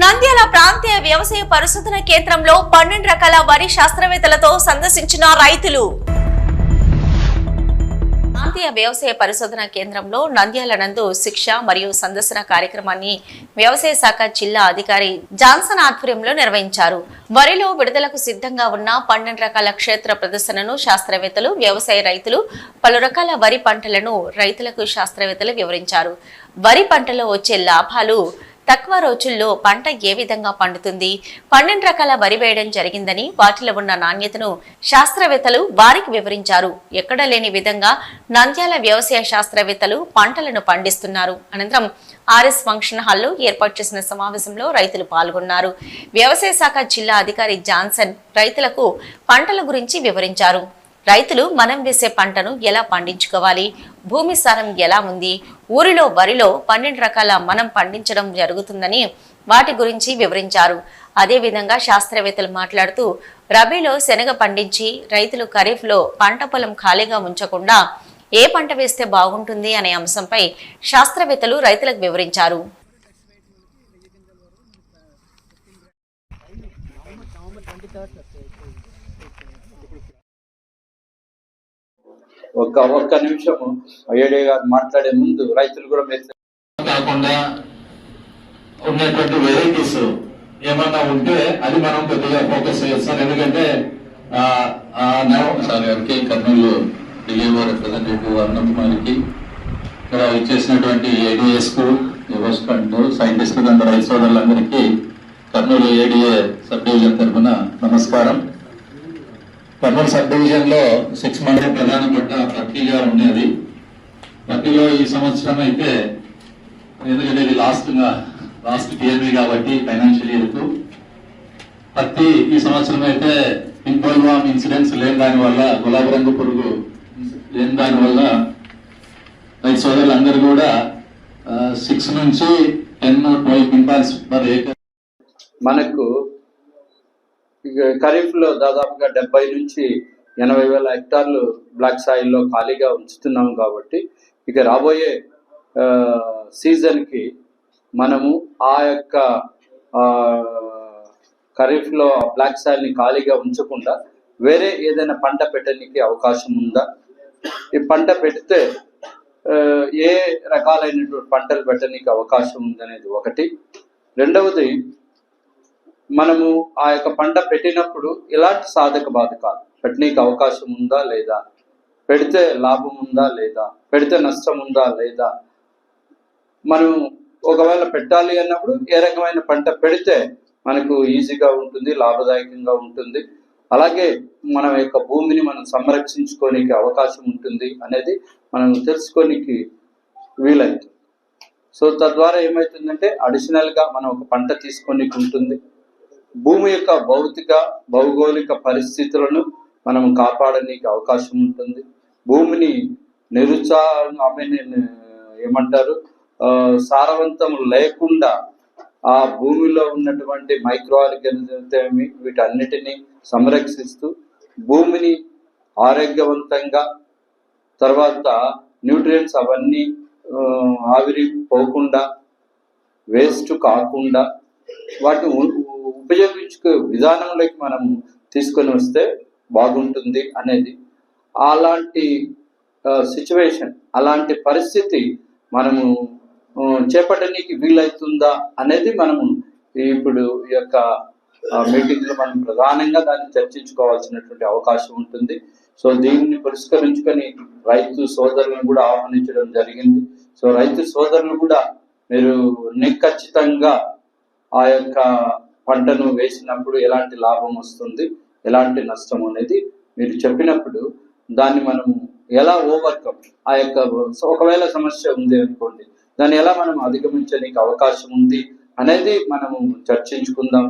నంద్యాల ప్రాంతీయ వ్యవసాయ పరిశోధన కేంద్రంలో పన్నెండు రకాల వరి శాస్త్రవేత్తలతో సందర్శించిన రైతులు. ప్రాంతీయ వ్యవసాయ పరిశోధన కేంద్రంలో నంద్యాల నందు శిక్ష మరియు సందర్శన కార్యక్రమాన్ని వ్యవసాయ శాఖ జిల్లా అధికారి జాన్సన్ ఆధ్వర్యంలో నిర్వహించారు. వరిలో విడుదలకు సిద్ధంగా ఉన్న పన్నెండు రకాల క్షేత్ర ప్రదర్శనను శాస్త్రవేత్తలు వ్యవసాయ రైతులు పలు రకాల వరి పంటలను రైతులకు శాస్త్రవేత్తలు వివరించారు. వరి పంటలో వచ్చే లాభాలు తక్కువ రోజుల్లో పంట ఏ విధంగా పండుతుంది? పన్నెండు రకాల వరి వేయడం జరిగిందని వాటిలో ఉన్న నాణ్యతను శాస్త్రవేత్తలు వారికి వివరించారు. ఎక్కడ లేని విధంగా నంద్యాల వ్యవసాయ శాస్త్రవేత్తలు పంటలను పండిస్తున్నారు. అనంతరం ఆర్ఎస్ ఫంక్షన్ హాల్లో ఏర్పాటు చేసిన సమావేశంలో రైతులు పాల్గొన్నారు. వ్యవసాయ శాఖ జిల్లా అధికారి జాన్సన్ రైతులకు పంటల గురించి వివరించారు. రైతులు మనం వేసే పంటను ఎలా పండించుకోవాలి? భూమి సారం ఎలా ఉంది? ఊరిలో వరిలో పన్నెండు రకాల మనం పండించడం జరుగుతుందని వాటి గురించి వివరించారు. అదేవిధంగా శాస్త్రవేత్తలు మాట్లాడుతూ రబీలో శనగ పండించి రైతులు ఖరీఫ్లో పంట పొలం ఖాళీగా ఉంచకుండా ఏ పంట వేస్తే బాగుంటుంది అనే అంశంపై శాస్త్రవేత్తలు రైతులకు వివరించారు. ఒక్క ఒక్క నిమిషము ఏడే గారు మాట్లాడే ముందు రైతులు కూడా మీరు కాకుండా ఉన్నటువంటి వెరైటీస్ ఏమన్నా ఉంటే అది మనం కొద్దిగా ఫోకస్ చేస్తాం. ఎందుకంటే ఆ, సార్ గారికి కర్నూలు డిఏఓ రిప్రజెంటేటివ్ అరుణ్ ఇక్కడ ఇచ్చేసినటువంటి ఏడిఎస్కు ఫండ్ సైంటిస్ట్ అంత రైతు సోదరులందరికీ కర్నూలు ఏడిఏ సబ్ డివిజన్ తరఫున నమస్కారం. కర్నూలు సబ్ డివిజన్లో సిక్స్ మంత్ ప్రధాన పంట పత్తిగా ఉండేది. పత్తిలో ఈ సంవత్సరం అయితే ఎందుకంటే ఇది లాస్ట్ లాస్ట్ టీఎంఈ కాబట్టి ఫైనాన్షియల్ ఇయర్కు. పత్తి ఈ సంవత్సరం అయితే పింకోల్వామ్ ఇన్సిడెంట్స్ లేని దాని వల్ల గులాబీ రంగు పురుగు లేని దాని వల్ల రైతు సోదరులందరూ కూడా సిక్స్ నుంచి ten twelve quintals per acre మనకు ఇక ఖరీఫ్లో దాదాపుగా డెబ్బై నుంచి ఎనభై వేల హెక్టార్లు బ్లాక్ సాయిల్లో ఖాళీగా ఉంచుతున్నాం కాబట్టి ఇక రాబోయే ఆ, సీజన్కి మనము ఆ యొక్క ఆ, ఖరీఫ్లో బ్లాక్ సాయిల్ని ఖాళీగా ఉంచకుండా వేరే ఏదైనా పంట పెట్టడానికి అవకాశం ఉందా? ఈ పంట పెడితే ఏ రకాలైనటువంటి పంటలు పెట్టడానికి అవకాశం ఉందనేది ఒకటి. రెండవది మనము ఆ యొక్క పంట పెట్టినప్పుడు ఎలాంటి సాధక బాధకాలు పెట్టనీకి అవకాశం ఉందా లేదా? పెడితే లాభం ఉందా లేదా? పెడితే నష్టం ఉందా లేదా? మనం ఒకవేళ పెట్టాలి అన్నప్పుడు ఏ రకమైన పంట పెడితే మనకు ఈజీగా ఉంటుంది లాభదాయకంగా ఉంటుంది? అలాగే మన యొక్క భూమిని మనం సంరక్షించుకోనికి అవకాశం ఉంటుంది అనేది మనం తెలుసుకోనికి వీలవుతుంది సో తద్వారా ఏమవుతుందంటే అడిషనల్గా మనం ఒక పంట తీసుకోనికి ఉంటుంది. భూమి యొక్క భౌతిక భౌగోళిక పరిస్థితులను మనం కాపాడడానికి అవకాశం ఉంటుంది. భూమిని నిరుత్సాహం ఏమంటారు సారవంతం లేకుండా ఆ భూమిలో ఉన్నటువంటి మైక్రో ఆర్గానిజమి వీటన్నిటిని సంరక్షిస్తూ భూమిని ఆరోగ్యవంతంగా తర్వాత న్యూట్రియంట్స్ అవన్నీ ఆవిరి పోకుండా వేస్ట్ కాకుండా వాటిని ఉపయోగించుకో విధానంలోకి మనం తీసుకొని వస్తే బాగుంటుంది అనేది. అలాంటి సిచ్యువేషన్ అలాంటి పరిస్థితి మనము చేపట్టడానికి వీలవుతుందా అనేది మనము ఇప్పుడు ఈ యొక్క మీటింగ్లో మనం ప్రధానంగా దాన్ని చర్చించుకోవాల్సినటువంటి అవకాశం ఉంటుంది. సో దీన్ని పురస్కరించుకొని రైతు సోదరులను కూడా ఆహ్వానించడం జరిగింది. సో రైతు సోదరులు కూడా మీరు నిఖచ్చితంగా ఆ యొక్క పంటను వేసినప్పుడు ఎలాంటి లాభం వస్తుంది ఎలాంటి నష్టం అనేది మీరు చెప్పినప్పుడు దాన్ని మనం ఎలా ఓవర్కమ్ ఆ యొక్క ఒకవేళ సమస్య ఉంది అనుకోండి దాన్ని ఎలా మనం అధిగమించడానికి అవకాశం ఉంది అనేది మనము చర్చించుకుందాం.